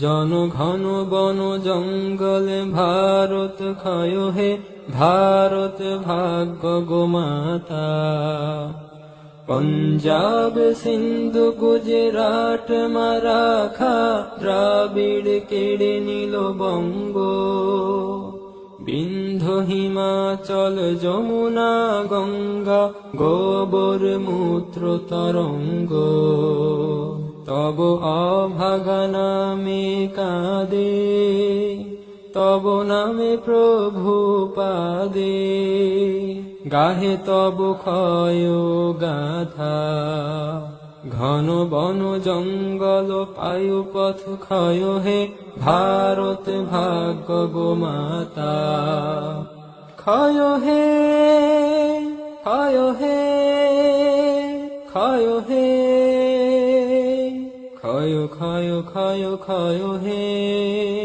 জন ঘন বন জঙ্গলে ভারত ক্ষয় হে ভারত ভাগ্য গোমাতা পঞ্জাব সিন্ধু গুজরাট মারাখা দ্রাবিড় কেড়ে নিল বঙ্গ বিন্ধ হিমাচল যমুনা গঙ্গা গোবর মূত্র তরঙ্গ অভাগা নামে কাঁদে, তব নামে প্রভু পাদে। গাহে তব ক্ষয় গাথা ঘন বন জঙ্গল পায়ু পথ ক্ষয় হে ভারত ভাগ্য গোমাতা ক্ষয় হে ক্ষয় হে ক্ষয় হে ক্ষয় ক্ষয় ক্ষয় ক্ষয় হে